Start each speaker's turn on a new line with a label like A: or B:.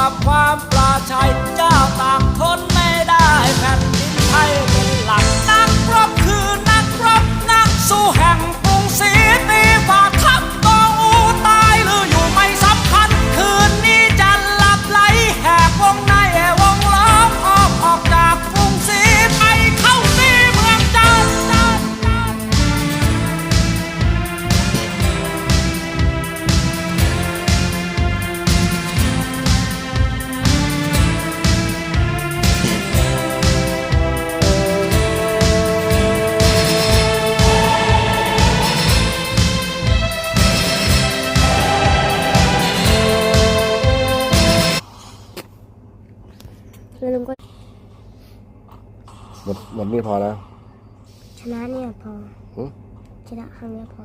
A: กับความปลาชัยเจ้าต่างทนไม่ได้แผ่น
B: อย่าลืมก็
C: หมดหมดนี่พอแล้ว
B: ชนะเนี่ยพอ
C: หึ
B: ชนะครั้งเนี้ยพอ